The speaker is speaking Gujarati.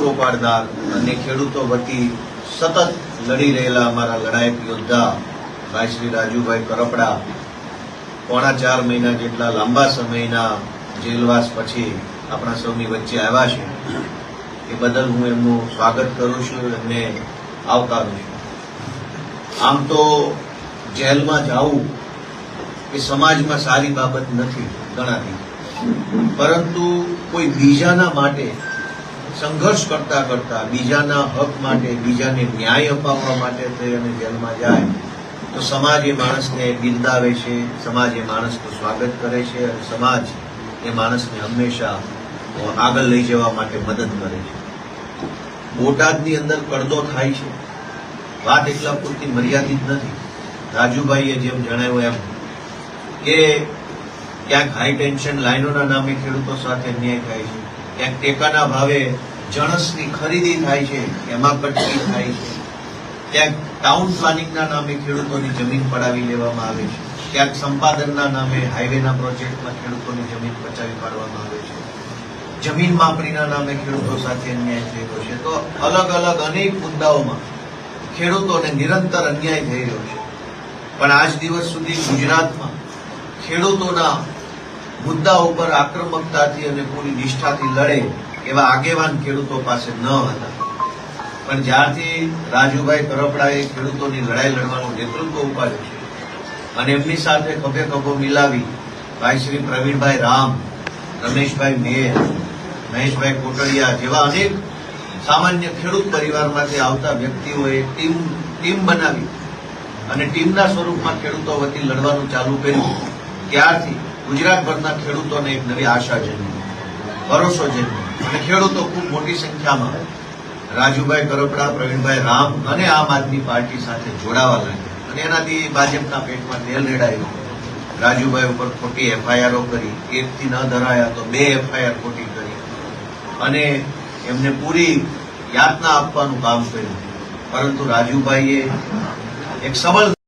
પૂરો પાડનાર અને ખેડૂતો વતી સતત લડી રહેલા અમારા લડાયક યોદ્ધા ભાઈ શ્રી રાજુભાઈ કરપડા. પોણા ચાર મહિના જેટલા લાંબા સમયના જેલવાસ પછી આપણા સૌની વચ્ચે આવ્યા છે. એ બદલ હું એમનું સ્વાગત કરું છું, એમને આવકારું છું. આમ તો જેલમાં જવું એ સમાજમાં સારી બાબત નથી ગણાતી. પરંતુ કોઈ બીજાના માટે સંઘર્ષ કરતા કરતા બીજાના હક માટે, બીજાને ન્યાય અપાવવા માટે થઈ અને જેલમાં જાય, તો સમાજ એ માણસને બિરદાવે છે, સમાજ એ માણસનું સ્વાગત કરે છે અને સમાજ એ માણસને હંમેશા આગળ લઈ જવા માટે મદદ કરે છે. બોટાદની અંદર કડદો થાય છે. વાત એટલા પૂરતી મર્યાદિત નથી. રાજુભાઈએ જેમ જણાવ્યું એમ કે ક્યાંક હાઈ ટેન્શન લાઈનોના નામે ખેડૂતો સાથે અન્યાય થાય છે. ક્યાંક ટેકાના ભાવે જણસની ખરીદી થાય છે, એમાં કટકી થાય છે. ક્યાંક ટાઉન પ્લાનિંગના નામે ખેડૂતોની જમીન પડાવી લેવામાં આવે છે. ક્યાંક સંપાદનના નામે હાઈવેના પ્રોજેક્ટમાં ખેડૂતોની જમીન પચાવી પાડવામાં આવે છે. જમીન માપણીના નામે ખેડૂતો સાથે અન્યાય થયેલો છે. તો અલગ અલગ અનેક મુદ્દાઓમાં ખેડૂતોને નિરંતર અન્યાય થઈ રહ્યો છે. પણ આજ દિવસ સુધી ગુજરાતમાં ખેડૂતોના મુદ્દા ઉપર આક્રમકતાથી અને પૂરી નિષ્ઠાથી લડે એવા આગેવાન ખેડૂતો પાસે ન હતા. પણ જ્યારથી રાજુભાઈ કરપડાએ ખેડૂતોની લડાઈ લડવાનું નેતૃત્વ ઉપાડ્યું છે અને એમની સાથે ખભે ખભો મિલાવી ભાઈ શ્રી પ્રવીણભાઈ રામ, રમેશભાઈ મેર, મહેશભાઈ કોટડિયા જેવા અનેક સામાન્ય ખેડૂત પરિવારમાંથી આવતા વ્યક્તિઓએ ટીમ ટીમ બનાવી અને ટીમના સ્વરૂપમાં ખેડૂતો વતી લડવાનું ચાલુ કર્યું. ત્યારથી ગુજરાતભરના ખેડૂતોને એક નવી આશા જન્મી, ભરોસો જન્મ્યો અને ખેડૂતો ખૂબ મોટી સંખ્યામાં રાજુભાઈ કરોપડા, પ્રવીણભાઈ રામ અને આમ આદમી પાર્ટી સાથે જોડાવા લાગ્યા. અને એનાથી ભાજપના પેટમાં તેલ રેડાયું. રાજુભાઈ ઉપર ખોટી એફઆઈઆરો કરી, એકથી ન ધરાયા તો બે એફઆઈઆર ખોટી કરી. અને એમને પૂરી યાતના આપવાનું કામ કર્યું. પરંતુ રાજુભાઈએ એક સબળ